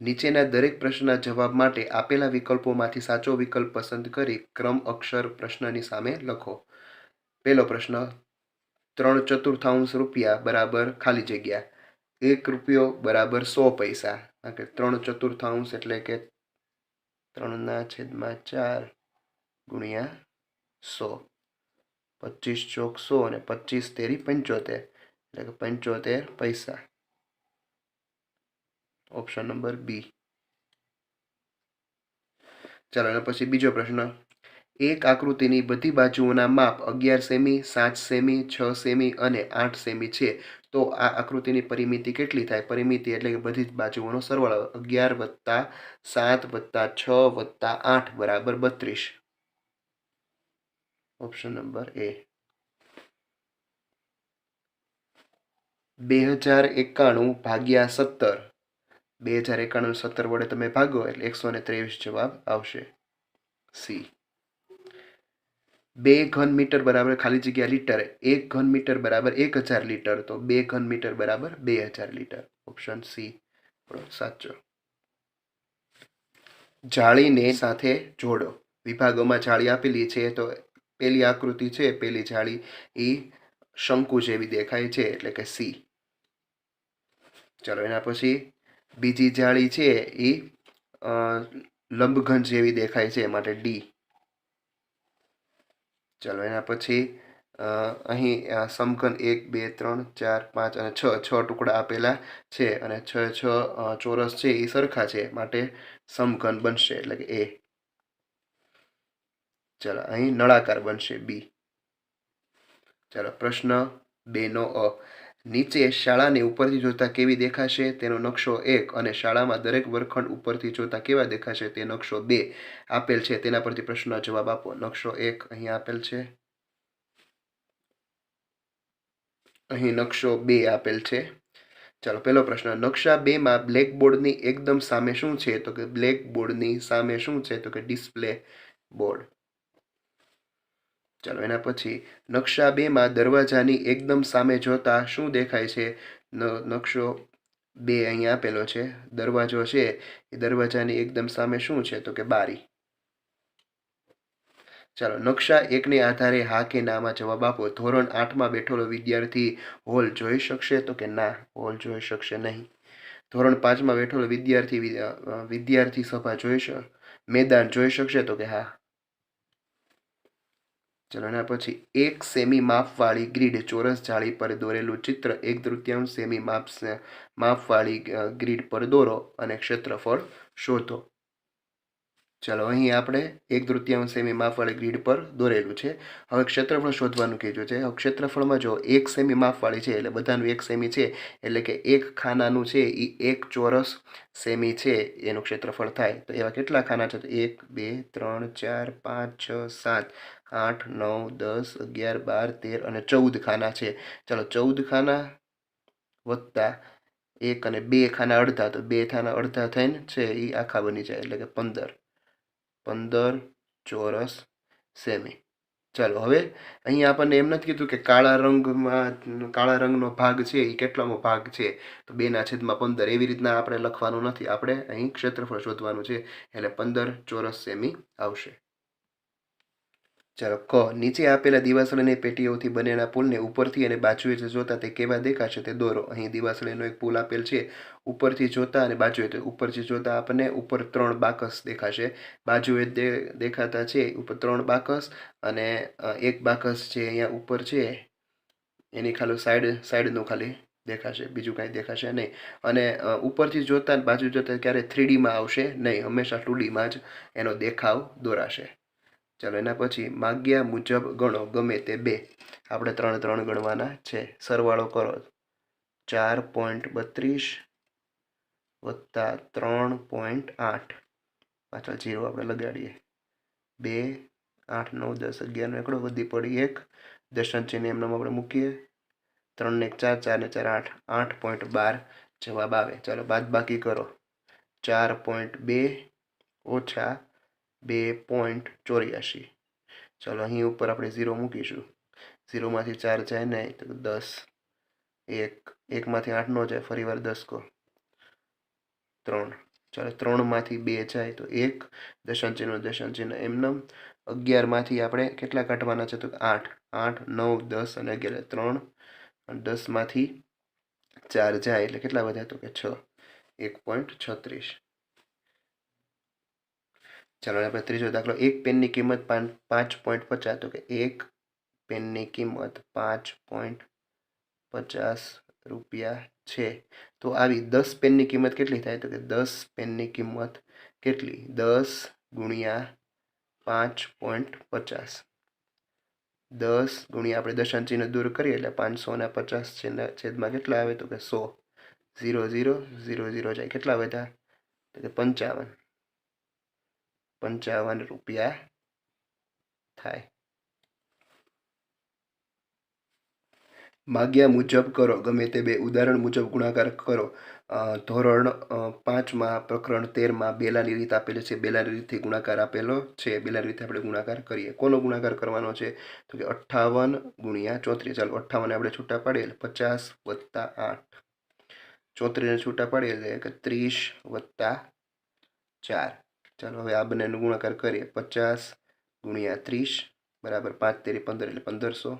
નીચેના દરેક પ્રશ્નના જવાબ માટે આપેલા વિકલ્પોમાંથી સાચો વિકલ્પ પસંદ કરી ક્રમ, અક્ષર, પ્રશ્નની સામે લખો. પહેલો પ્રશ્ન, ત્રણ ચતુર્થાંશ રૂપિયા બરાબર ખાલી જગ્યા. એક રૂપિયો બરાબર સો પૈસા. કે ત્રણ ચતુર્થાંશ એટલે કે ત્રણના છેદમાં ચાર ગુણ્યા સો. પચીસ ચોક સો અને પચીસ તેરી પંચોતેર. એટલે કે પંચોતેર પૈસા. ઓપ્શન નંબર બી ચાલો, એના પછી બીજો પ્રશ્ન. એક આકૃતિની બધી બાજુઓના માપ અગિયાર સેમી, સાત સેમી, છ સેમી અને આઠ સેમી છે. તો આ આકૃતિની પરિમિતિ કેટલી થાય? પરિમિતિ એટલે કે બધી જ બાજુઓનો સરવાળો. અગિયાર વત્તા સાત વત્તા છ વત્તા આઠ બરાબર બત્રીસ. ઓપ્શન નંબર એ બે હજાર એકાણું ભાગ્યા સત્તર. બે હજાર એકાણું સત્તર વડે તમે ભાગો એટલે એકસો ને ત્રેવીસ જવાબ આવશે. સી. બે ઘન મીટર બરાબર ખાલી જગ્યા લીટર. એક ઘન મીટર બરાબર એક હજાર લીટર. તો બે ઘન મીટર બરાબર બે હજાર લીટર. Option C. સાચો. જાળીને સાથે જોડો. વિભાગોમાં જાળી આપેલી છે તો પેલી આકૃતિ છે, પેલી જાળી એ શંકુ જેવી દેખાય છે એટલે કે સી. ચલો, એના પછી બીજી જાળી છે એ લંબઘન જેવી દેખાય છે માટે ડી ચલો, એના પછી અહીં સમઘન એક, બે, ત્રણ, ચાર, પાંચ અને છ છ ટુકડા આપેલા છે અને છ છ ચોરસ છે એ સરખા છે માટે સમઘન બનશે, એટલે કે એ ચલો, અહીં નળાકાર બનશે બી ચલો, પ્રશ્ન બે નો અ. નીચે શાળાને ઉપરથી જોતા કેવી દેખાશે તેનો નકશો એક અને શાળામાં દરેક વર્ગખંડ ઉપરથી જોતા કેવા દેખાશે તે નકશો બે આપેલ છે. તેના પરથી પ્રશ્નનો જવાબ આપો. નકશો એક અહીં આપેલ છે. અહીં નકશો બે આપેલ છે. ચાલો, પહેલો પ્રશ્ન. નકશા બેમાં બ્લેકબોર્ડની એકદમ સામે શું છે? તો કે બ્લેકબોર્ડની સામે શું છે? તો કે ડિસ્પ્લે બોર્ડ. ચાલો એના પછી નકશા બેમાં દરવાજાની એકદમ સામે જોતા શું દેખાય છે? નકશો બે અહીંયા આપેલો છે. દરવાજો છે. એ દરવાજાની એકદમ સામે શું છે? તો કે બારી. ચાલો, નકશા એકને આધારે હા કે નામાં જવાબ આપો. ધોરણ આઠમાં બેઠેલો વિદ્યાર્થી હોલ જોઈ શકશે? તો કે ના, હોલ જોઈ શકશે નહીં. ધોરણ પાંચમાં બેઠેલો વિદ્યાર્થી વિદ્યાર્થી સભા જોઈ મેદાન જોઈ શકશે? તો કે હા. ચલો એના પછી એક સેમી માપવાળી ગ્રીડ, ચોરસ જાળી પર દોરેલું ચિત્ર, એક તૃતીયાંશ સેમી માપ માપવાળી ગ્રીડ પર દોરો અને ક્ષેત્રફળ શોધો. ચલો, અહીં આપણે એક તૃતીયાંશ સેમી માપવાળી ગ્રીડ પર દોરેલું છે. હવે ક્ષેત્રફળ શોધવાનું કીધું છે. હવે ક્ષેત્રફળમાં જો એક સેમી માપવાળી છે, એટલે બધાનું એક સેમી છે, એટલે કે એક ખાનાનું છે એ એક ચોરસ સેમી છે, એનું ક્ષેત્રફળ થાય. તો એવા કેટલા ખાના છે? તો એક, બે, ત્રણ, ચાર, પાંચ, છ, સાત, આઠ, નવ, દસ, અગિયાર, બાર, તેર અને ચૌદ ખાના છે. ચાલો, ચૌદ ખાના વત્તા એક અને બે ખાના અડધા. તો બે ખાના અડધા થઈને છે એ આખા બની જાય, એટલે કે પંદર. પંદર ચોરસ સેમી. ચાલો, હવે અહીંયા આપણને એમ નથી કીધું કે કાળા રંગમાં, કાળા રંગનો ભાગ છે એ કેટલામો ભાગ છે? તો બેના છેદમાં પંદર, એવી રીતના આપણે લખવાનું નથી. આપણે અહીં ક્ષેત્રફળ શોધવાનું છે, એટલે પંદર ચોરસ સેમી આવશે. ચાલો, ક. નીચે આપેલા દિવાસળીની પેટીઓથી બનેલા પુલને ઉપરથી અને બાજુએ જોતા તે કેવા દેખાશે તે દોરો. અહીં દિવાસળીનો એક પુલ આપેલ છે. ઉપરથી જોતા અને બાજુએ તો ઉપરથી જોતા આપણને ઉપર ત્રણ બાકસ દેખાશે. બાજુએ દેખાતા છે ઉપર ત્રણ બાકસ અને એક બાકસ છે અહીંયા ઉપર છે, એની ખાલી સાઈડ, સાઈડનું ખાલી દેખાશે. બીજું કાંઈ દેખાશે નહીં. અને ઉપરથી જોતા બાજુ જોતા ક્યારે થ્રીડીમાં આવશે નહીં. હંમેશા ટુડીમાં જ એનો દેખાવ દોરાશે. ચાલો એના પછી માગ્યા મુજબ ગણો, ગમે તે બે. આપણે ત્રણ ત્રણ ગણવાના છે. સરવાળો કરો. ચાર પોઈન્ટ બત્રીસ વત્તા ત્રણ પોઈન્ટ આઠ. પાછળ જીરો આપણે લગાડીએ. બે, આઠ, નવ, દસ, અગિયારનો એકડો વધી પડી એક. દર્શન ચિહ્ન એમનામાં આપણે મૂકીએ. ત્રણને એક ચાર, ચારને ચાર આઠ. આઠ પોઈન્ટ બાર જવાબ આવે. ચાલો બાદ બાકી કરો. ચાર પોઈન્ટ બે ઓછા બે પોઈન્ટ ચોર્યાસી. ચાલો અહીં ઉપર આપણે ઝીરો મૂકીશું. ઝીરોમાંથી ચાર જાય નહીં તો દસ. એક, એકમાંથી આઠ નો જાય ફરી વાર દસ કો. ત્રણ. ચાલો ત્રણમાંથી બે જાય તો એક. દશાંશ ચિહ્ન દશાંશ ચિહ્ન એમનેમ. અગિયારમાંથી આપણે કેટલા કાઢવાના છે તો આઠ. આઠ, નવ, દસ અને અગિયાર. ત્રણ. અને દસમાંથી ચાર જાય એટલે કેટલા વધ્યા તો કે છ. એક પોઈન્ટ છત્રીસ. ચાલો આપણે ત્રીજો દાખલો. એક પેનની કિંમત પાંચ પોઈન્ટ પચાસ. તો કે એક પેનની કિંમત પાંચ પોઈન્ટ પચાસ રૂપિયા છે. તો આવી દસ પેનની કિંમત કેટલી થાય? તો કે દસ પેનની કિંમત કેટલી? દસ ગુણ્યા પાંચ પોઈન્ટ પચાસ. દસ ગુણ્યા આપણે દશાંશ દૂર કરીએ એટલે પાંચસો ને પચાસ છેદમાં કેટલા આવે? તો કે સો. ઝીરો ઝીરો ઝીરો ઝીરો જાય. કેટલા વધ્યા? તો કે પંચાવન. પંચાવન રૂપિયા થાય. માગ્યા મુજબ કરો, ગમે તે બે ઉદાહરણ મુજબ ગુણાકાર કરો. ધોરણ પાંચમાં પ્રકરણ તેરમાં બેલાની રીત આપેલી છે. બેલાની રીતથી ગુણાકાર આપેલો છે. બેલાની રીતે આપણે ગુણાકાર કરીએ. કોનો ગુણાકાર કરવાનો છે? તો કે અઠ્ઠાવન ગુણ્યા ચોત્રીસ. ચાલો અઠ્ઠાવન આપણે છૂટા પાડીએ. પચાસ વત્તા આઠ. ચોત્રીસને છૂટા પાડીએ એટલે ત્રીસ વત્તા ચાર. ચાલો હવે આ બંનેનો ગુણાકાર કરીએ. પચાસ ગુણ્યા ત્રીસ બરાબર પાંચ તેરી પંદર એટલે પંદરસો.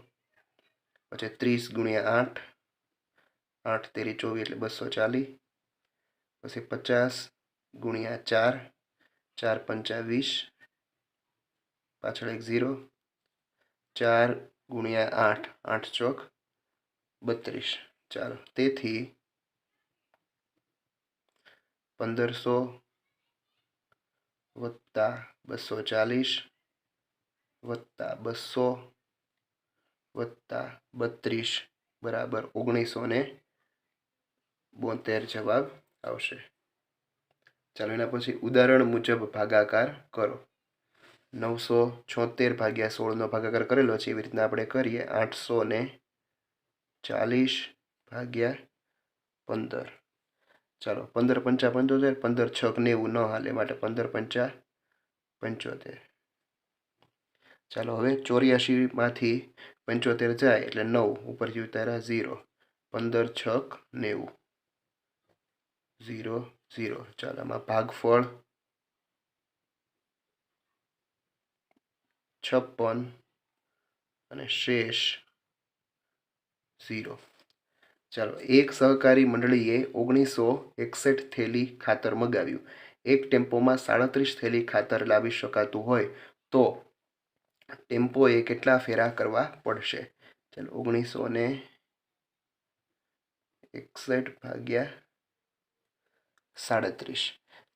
પછી ત્રીસ ગુણ્યા આઠ આઠ તેરી ચોવીસ એટલે બસો ચાલીસ. પછી પચાસ ગુણ્યા ચાર ચાર પંચા વીસ, પાછળ એક ઝીરો. ચાર ગુણ્યા આઠ આઠ ચોક બત્રીસ. ચાલો, તેથી પંદરસો વત્તા બસો ચાલીસ, વત્તા બસો, વત્તા બત્રીસ, બરાબર ઓગણીસો ને બોતેર જવાબ આવશે. ચાલો એના પછી ઉદાહરણ મુજબ ભાગાકાર કરો. નવસો છોતેર ભાગ્યા સોળનો ભાગાકાર કરેલો છે, એવી રીતના આપણે કરીએ. આઠસો ને ચાલીસ ભાગ્યા પંદર. ચાલો, પંદર પંચા પંચોતેર, પંદર છક નેવું ન હાલે માટે પંદર પંચા પંચોતેર. ચાલો, હવે ચોર્યાસીમાંથી પંચોતેર જાય એટલે નવ, ઉપરથી ઉતાર્યા ઝીરો. પંદર છક નેવું ઝીરો ઝીરો. ચાલો, આમાં ભાગફળ છપ્પન અને શેષ ઝીરો. ચાલો, એક સહકારી મંડળીએ ઓગણીસો એકસઠ થેલી ખાતર મગાવ્યું. એક ટેમ્પોમાં સાડત્રીસ થેલી ખાતર લાવી શકાતું હોય તો ટેમ્પોએ કેટલા ફેરા કરવા પડશે? ચાલો, ઓગણીસો ને એકસઠ ભાગ્યા સાડત્રીસ.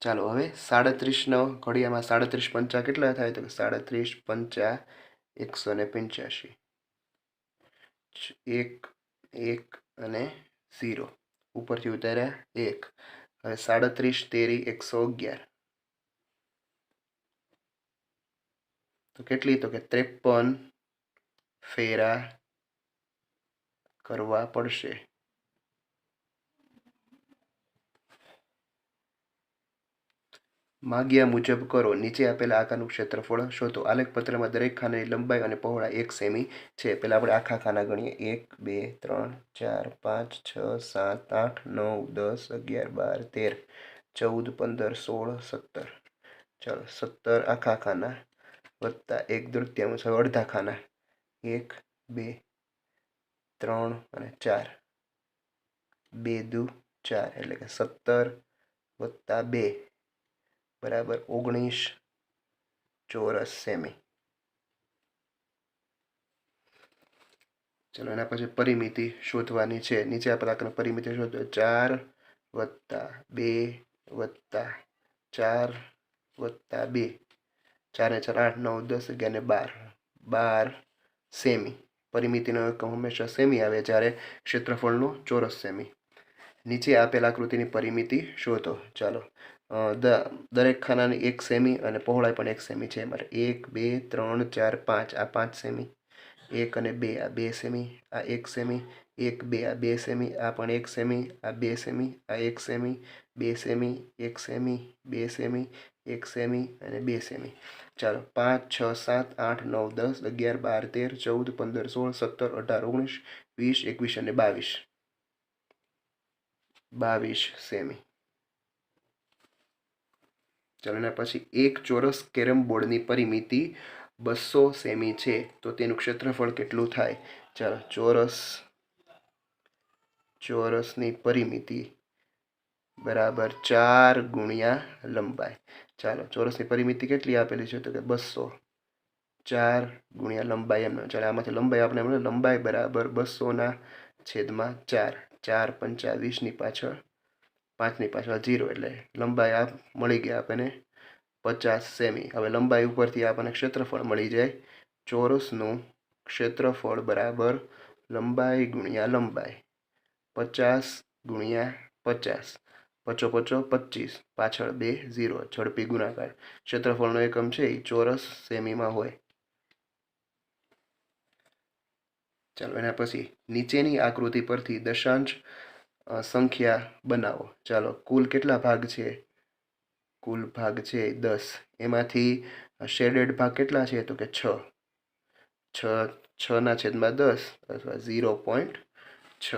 ચાલો, હવે સાડત્રીસનો ઘડિયામાં સાડત્રીસ પંચા કેટલા થાય? તો કે સાડત્રીસ પંચા એકસો ને પંચ્યાસી. એક એક અને ઝીરો. ઉપરથી ઉતાર્યા એક. હવે સાડત્રીસ, તેરી, એકસો અગિયાર. તો કેટલી? તો કે ત્રેપન ફેરા કરવા પડશે. માગ્યા મુજબ કરો. નીચે આપેલા આખાનું ક્ષેત્રફળ શોધો. આલેખ પત્રમાં દરેક ખાનાની લંબાઈ અને પહોળા એક સેમી છે. પહેલાં આપણે આખા ખાના ગણીએ. એક, બે, ત્રણ, ચાર, પાંચ, છ, સાત, આઠ, નવ, દસ, અગિયાર, બાર, તેર, ચૌદ, પંદર, સોળ, સત્તર. ચાલો, સત્તર આખા ખાના વત્તા એક દૃત્યાંશ હવે અડધા ખાના. એક, બે, ત્રણ અને ચાર. બે દુ ચાર. એટલે કે સત્તર વત્તા બે. બરાબર, ઓગણીસ ચોરસ સેમી. ચલો, એના પછી પરિમિતિ શોધવાની છે. નીચે આપેલા આંકડા પરિમિતિ શોધો. ચાર વત્તા બે વત્તા ચાર વત્તા બે. ચારે ચાર, આઠ, નવ, દસ, અગિયાર ને બાર. બાર સેમી. પરિમિતિનો એકમ હંમેશા સેમી આવે જ્યારે ક્ષેત્રફળનો ચોરસ સેમી. નીચે આપેલ આકૃતિની પરિમિતિ શોધો. ચાલો દરેક ખાનાની એક સેમી અને પહોળાઈ પણ એક સેમી છે માટે એક, બે, ત્રણ, ચાર, પાંચ, આ પાંચ સેમી. એક અને બે, આ બે સેમી, આ એક સેમી. એક, બે, આ બે સેમી, આ પણ એક સેમી, આ બે સેમી, આ એક સેમી, બે સેમી, એક સેમી, બે સેમી, એક સેમી અને બે સેમી. ચાલો, પાંચ, છ, સાત, આઠ, નવ, દસ, અગિયાર, બાર, તેર, ચૌદ, પંદર, સોળ, સત્તર, અઢાર, ઓગણીસ, વીસ, એકવીસ અને બાવીસ. બાવીસ સેમી. ચાલો એના પછી એક ચોરસ કેરમ બોર્ડની પરિમિતિ બસો સેમી છે, તો તેનું ક્ષેત્રફળ કેટલું થાય? ચાલો, ચોરસ, ચોરસની પરિમિતિ બરાબર ચાર ગુણ્યા લંબાઈ. ચાલો, ચોરસની પરિમિતિ કેટલી આપેલી છે? તો કે બસો. ચાર ગુણ્યા લંબાઈ એમને. ચાલો, આમાંથી લંબાઈ આપણે એમને લંબાઈ બરાબર બસોના છેદમાં ચાર. ચાર પંચાવીસની પાછળ પાંચની પાછળ જીરો એટલે લંબાઈ આ મળી ગયા આપણને પચાસ સેમી હવે લંબાઈ ઉપરથી આપણને ક્ષેત્રફળ મળી જાય ચોરસનું ક્ષેત્રફળ બરાબર લંબાઈ ગુણ્યા લંબાઈ. પચાસ ગુણ્યા પચાસ. પચો પચો પચીસ. પાછળ બે ઝીરો ઝડપી ગુણાકાર. ક્ષેત્રફળનો એકમ છે એ ચોરસ સેમીમાં હોય. ચાલો એના પછી નીચેની આકૃતિ પરથી દશાંશ સંખ્યા બનાવો. ચાલો, કુલ કેટલા ભાગ છે? કુલ ભાગ છે દસ. એમાંથી શેડેડ ભાગ કેટલા છે? તો કે છ. છ છના છેદમાં દસ અથવા ઝીરો પોઈન્ટ છ.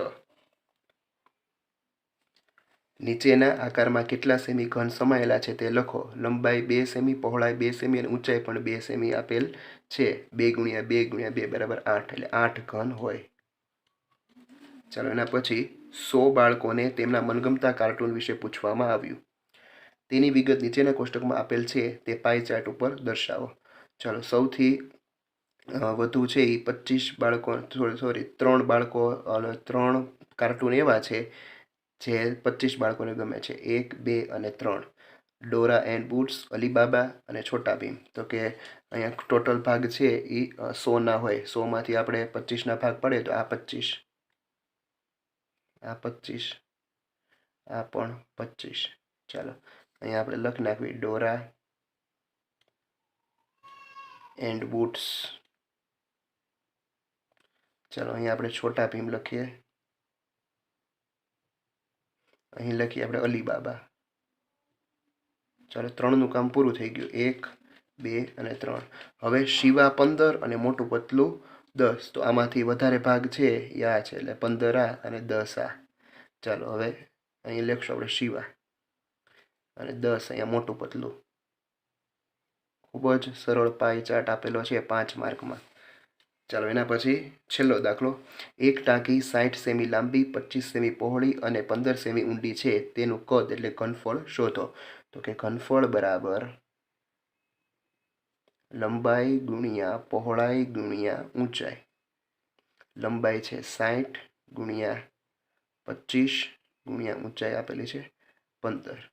નીચેના આકારમાં કેટલા સેમી ઘન સમાયેલા છે તે લખો. લંબાઈ બે સેમી, પહોળાઈ બે સેમી અને ઊંચાઈ પણ બે સેમી આપેલ છે. બે ગુણ્યા બે ગુણ્યા બે બરાબર આઠ. એટલે આઠ ઘન હોય. ચાલો, એના પછી સો બાળકોને તેમના મનગમતા કાર્ટૂન વિશે પૂછવામાં આવ્યું. તેની વિગત નીચેના કોષ્ટકમાં આપેલ છે, તે પાઈ ચાર્ટ ઉપર દર્શાવો. ચાલો, સૌથી વધુ છે એ પચીસ બાળકો સોરી ત્રણ બાળકો અને ત્રણ કાર્ટૂન એવા છે જે પચીસ બાળકોને ગમે છે. એક, બે અને ત્રણ. ડોરા એન્ડ બુટ્સ, અલીબાબા અને છોટા ભીમ. તો કે અહીંયા ટોટલ ભાગ છે એ સોના હોય. સોમાંથી આપણે પચીસના ભાગ પડે તો આ પચીસ આ પચીસ, આ પણ પચીસ. ચાલો, અહીંયા આપણે લખ નાખવી. Dora and boots. ચાલો, અહીંયા આપણે છોટા ભીમ લખીએ. અહીં લખીએ આપણે અલીબાબા. ચાલો, ત્રણનું કામ પૂરું થઈ ગયું. એક, બે અને ત્રણ. હવે શિવા પંદર અને મોટું પતલું દસ. તો આમાંથી વધારે ભાગ છે એ આ છે એટલે પંદર આ અને દસ આ. ચાલો હવે અહીં લખશું આપણે શિવા. અને દસ અહીંયા મોટું પતલું. ખૂબ જ સરળ પાય ચાર્ટ આપેલો છે પાંચ માર્કમાં. ચાલો એના પછી છેલ્લો દાખલો. એક ટાંકી સાઠ સેમી લાંબી પચીસ સેમી પહોળી અને પંદર સેમી ઊંડી છે. તેનું કદ એટલે ઘનફળ શોધો. તો કે ઘનફળ બરાબર લંબાઈ ગુણ્યા પહોળાઈ ગુણ્યા ઊંચાઈ. લંબાઈ છે સાઠ ગુણ્યા પચીસ ગુણ્યા ઊંચાઈ આપેલી છે પંદર.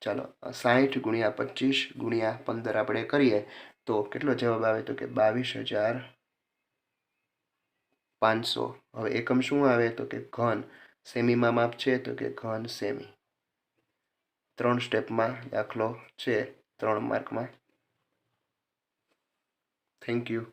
ચાલો સાઠ ગુણ્યા પચીસ ગુણ્યા પંદર આપણે કરીએ તો કેટલો જવાબ આવે? તો કે બાવીસ હજાર પાંચસો. હવે એકમ શું આવે? તો કે ઘન. સેમીમાં માપ છે? તો કે ઘન સેમી. ત્રણ સ્ટેપમાં દાખલો છે ત્રણ માર્કમાં. Thank you.